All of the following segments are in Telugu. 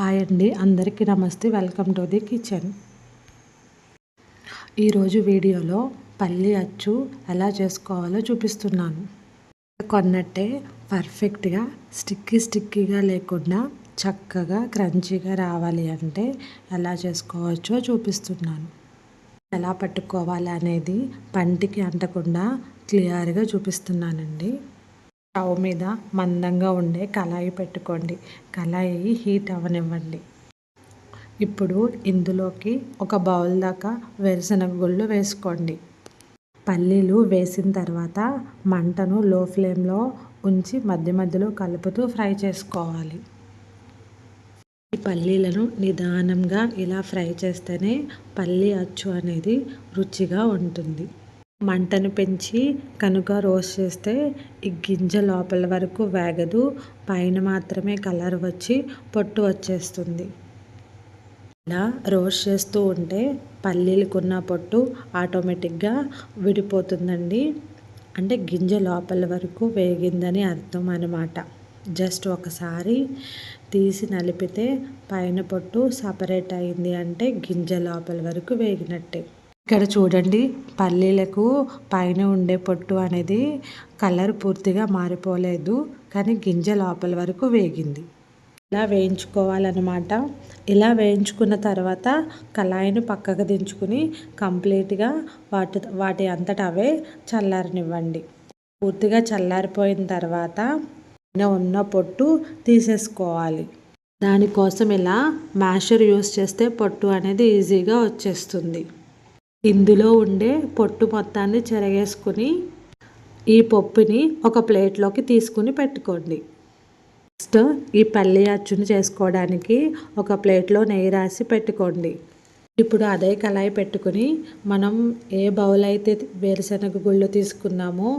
హాయ్ అండి. అందరికీ నమస్తే. Welcome to the kitchen. ఈరోజు వీడియోలో పల్లి అచ్చు ఎలా చేసుకోవాలో చూపిస్తున్నాను. కొన్నట్టే పర్ఫెక్ట్గా స్టిక్కీ స్టిక్కీగా లేకుండా చక్కగా క్రంచీగా రావాలి అంటే ఎలా చేసుకోవచ్చో చూపిస్తున్నాను. ఎలా పట్టుకోవాలి అనేది పంటికి అంటకుండా క్లియర్గా చూపిస్తున్నానండి. స్టవ్ మీద మందంగా ఉండే కళాయి పెట్టుకోండి. కళాయి హీట్ అవ్వనివ్వండి. ఇప్పుడు ఇందులోకి ఒక బౌల్ దాకా వేరుశనగ గుళ్ళు వేసుకోండి. పల్లీలు వేసిన తర్వాత మంటను లో ఫ్లేమ్లో ఉంచి మధ్య మధ్యలో కలుపుతూ ఫ్రై చేసుకోవాలి. ఈ పల్లీలను నిదానంగా ఇలా ఫ్రై చేస్తేనే పల్లీ అచ్చు అనేది రుచిగా ఉంటుంది. మంటను పెంచి కనుక రోస్ట్ చేస్తే ఈ గింజ లోపల వరకు వేగదు. పైన మాత్రమే కలర్ వచ్చి పొట్టు వచ్చేస్తుంది. ఇలా రోస్ట్ చేస్తూ ఉంటే పల్లీలకున్న పొట్టు ఆటోమేటిక్గా విడిపోతుందండి. అంటే గింజ లోపల వరకు వేగిందని అర్థం అనమాట జస్ట్ ఒకసారి తీసి నలిపితే పైన పొట్టు సపరేట్ అయింది అంటే గింజ లోపల వరకు వేగినట్టే. ఇక్కడ చూడండి పల్లీలకు పైన ఉండే పొట్టు అనేది కలర్ పూర్తిగా మారిపోలేదు కానీ గింజ లోపల వరకు వేగింది. ఇలా వేయించుకోవాలన్నమాట. ఇలా వేయించుకున్న తర్వాత కళాయిని పక్కకు దించుకుని కంప్లీట్గా వాటి వాటి అంతట అవే చల్లారనివ్వండి. పూర్తిగా చల్లారిపోయిన తర్వాత ఉన్న పొట్టు తీసేసుకోవాలి. దానికోసం ఇలా మ్యాషర్ యూస్ చేస్తే పొట్టు అనేది ఈజీగా వచ్చేస్తుంది. ఇందులో ఉండే పొట్టు మొత్తాన్ని చెరగేసుకుని ఈ పప్పుని ఒక ప్లేట్లోకి తీసుకుని పెట్టుకోండి. నెక్స్ట్ ఈ పల్లి అచ్చును చేసుకోవడానికి ఒక ప్లేట్లో నెయ్యి రాసి పెట్టుకోండి. ఇప్పుడు అదే కళాయి పెట్టుకుని మనం ఏ బౌల్ అయితే వేరుశనగ గుళ్ళు తీసుకున్నామో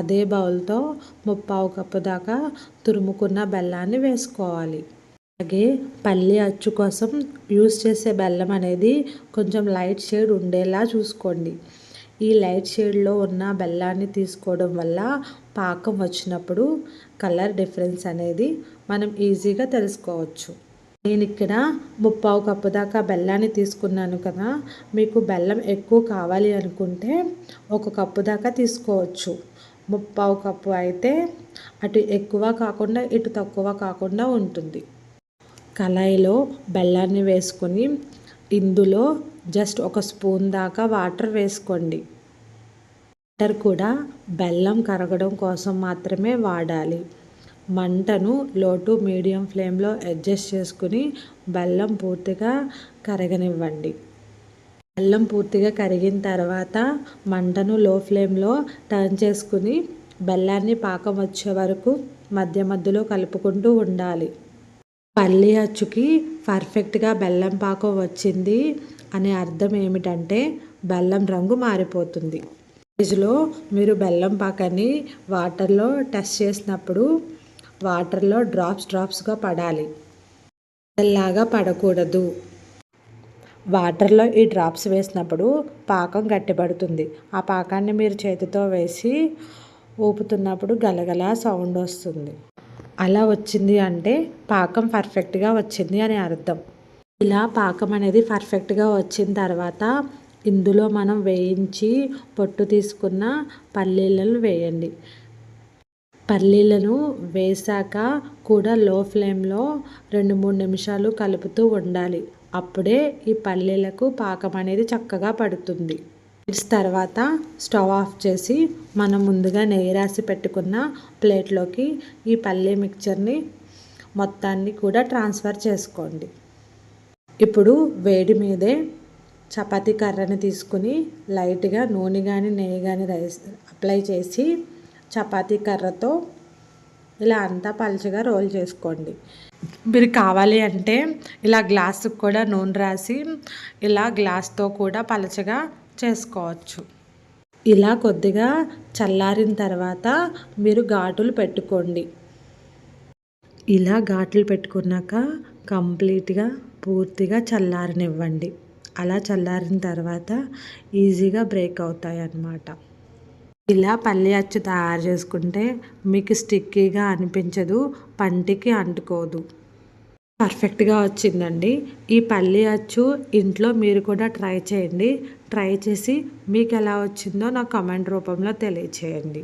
అదే బౌల్తో ముప్పావు కప్పు దాకా తురుముకున్న బెల్లాన్ని వేసుకోవాలి. అలాగే పల్లి అచ్చు కోసం యూస్ చేసే బెల్లం అనేది కొంచెం లైట్ షేడ్ ఉండేలా చూసుకోండి. ఈ లైట్ షేడ్లో ఉన్న బెల్లాన్ని తీసుకోవడం వల్ల పాకం వచ్చినప్పుడు కలర్ డిఫరెన్స్ అనేది మనం ఈజీగా తెలుసుకోవచ్చు. నేను ఇక్కడ ముప్పావు కప్పు దాకా బెల్లాన్ని తీసుకున్నాను కదా మీకు బెల్లం ఎక్కువ కావాలి అనుకుంటే ఒక కప్పు దాకా తీసుకోవచ్చు. ముప్పావు కప్పు అయితే అటు ఎక్కువ కాకుండా ఇటు తక్కువ కాకుండా ఉంటుంది. కళాయిలో బెల్లాన్ని వేసుకొని ఇందులో జస్ట్ ఒక స్పూన్ దాకా వాటర్ వేసుకోండి. వాటర్ కూడా బెల్లం కరగడం కోసం మాత్రమే వాడాలి. మంటను లో టు మీడియం ఫ్లేమ్లో అడ్జస్ట్ చేసుకుని బెల్లం పూర్తిగా కరగనివ్వండి. బెల్లం పూర్తిగా కరిగిన తర్వాత మంటను లో ఫ్లేమ్లో టర్న్ చేసుకుని బెల్లాన్ని పాకం వచ్చే వరకు మధ్య మధ్యలో కలుపుకుంటూ ఉండాలి. పల్లి అచ్చుకి పర్ఫెక్ట్గా బెల్లం పాకం వచ్చింది అనే అర్థం ఏమిటంటే బెల్లం రంగు మారిపోతుంది. ఫ్రిడ్జ్లో మీరు బెల్లం పాకని వాటర్లో టెస్ట్ చేసినప్పుడు వాటర్లో డ్రాప్స్ డ్రాప్స్గా పడాలి. లాగా పడకూడదు. వాటర్లో ఈ డ్రాప్స్ వేసినప్పుడు పాకం గట్టిపడుతుంది. ఆ పాకాన్ని మీరు చేతితో వేసి ఊపుతున్నప్పుడు గలగల సౌండ్ వస్తుంది. అలా వచ్చింది అంటే పాకం పర్ఫెక్ట్గా వచ్చింది అని అర్థం. ఇలా పాకం అనేది పర్ఫెక్ట్గా వచ్చిన తర్వాత ఇందులో మనం వేయించి పొట్టు తీసుకున్న పల్లీలను వేయండి. పల్లీలను వేసాక కూడా లో ఫ్లేమ్లో రెండు మూడు నిమిషాలు కలుపుతూ ఉండాలి. అప్పుడే ఈ పల్లీలకు పాకం అనేది చక్కగా పడుతుంది. మినిట్స్ తర్వాత స్టవ్ ఆఫ్ చేసి మనం ముందుగా నెయ్యి రాసి పెట్టుకున్న ప్లేట్లోకి ఈ పల్లె మిక్చర్ని మొత్తాన్ని కూడా ట్రాన్స్ఫర్ చేసుకోండి. ఇప్పుడు వేడి మీదే చపాతీ కర్రని తీసుకుని లైట్గా నూనె కానీ నెయ్యి కానీ రైస్ అప్లై చేసి చపాతీ కర్రతో ఇలా అంతా పలుచగా రోల్ చేసుకోండి. మీరు కావాలి అంటే ఇలా గ్లాసుకు కూడా నూనె రాసి ఇలా గ్లాస్తో కూడా పలచగా చేసుకోవచ్చు. ఇలా కొద్దిగా చల్లారిన తర్వాత మీరు ఘాటులు పెట్టుకోండి. ఇలా ఘాట్లు పెట్టుకున్నాక కంప్లీట్గా పూర్తిగా చల్లారనివ్వండి. అలా చల్లారిన తర్వాత ఈజీగా బ్రేక్ అవుతాయి అన్నమాట ఇలా పల్లి అచ్చు తయారు చేసుకుంటే మీకు స్టిక్కీగా అనిపించదు పంటికి అంటుకోదు. పర్ఫెక్ట్గా వచ్చిందండి. ఈ పల్లి అచ్చు ఇంట్లో మీరు కూడా ట్రై చేయండి. ట్రై చేసి మీకు ఎలా వచ్చిందో నాకు కమెంట్ రూపంలో తెలియచేయండి.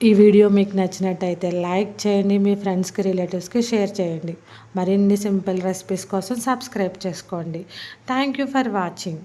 ఈ వీడియో మీకు నచ్చినట్టయితే లైక్ చేయండి మీ ఫ్రెండ్స్కి రిలేటివ్స్కి షేర్ చేయండి. మరిన్ని సింపుల్ రెసిపీస్ కోసం సబ్స్క్రైబ్ చేసుకోండి. Thank you for watching.